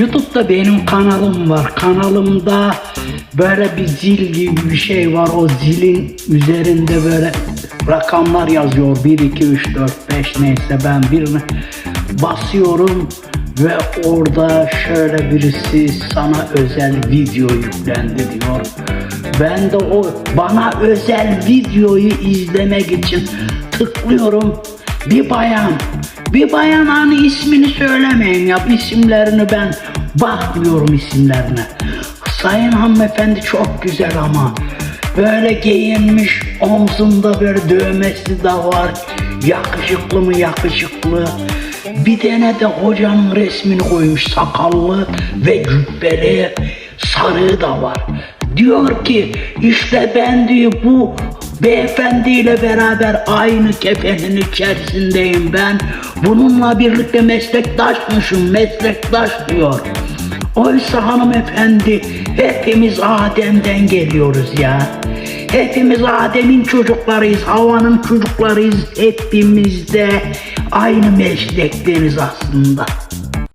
YouTube'da benim kanalım var. Kanalımda böyle bir zil gibi bir şey var. O zilin üzerinde böyle rakamlar yazıyor. 1, 2, 3, 4, 5 neyse ben birini basıyorum ve orada şöyle birisi sana özel video yüklendi diyor. Ben de o bana özel videoyu izlemek için tıklıyorum. Bir bayan, bir bayan hani ismini söylemeyin ya isimlerini ben bakmıyorum isimlerine. Sayın hanımefendi çok güzel ama böyle giyinmiş omzunda böyle dövmesi de var. Yakışıklı mı yakışıklı. Bir tane de hocanın resmini koymuş sakallı ve cübbeli sarığı da var. Diyor ki işte ben diyor bu beyefendiyle beraber aynı kefenin içerisindeyim ben. Bununla birlikte meslektaşmışım meslektaş diyor. Oysa hanımefendi hepimiz Adem'den geliyoruz ya. Hepimiz Adem'in çocuklarıyız, havanın çocuklarıyız. Hepimiz de aynı meslekteniz aslında.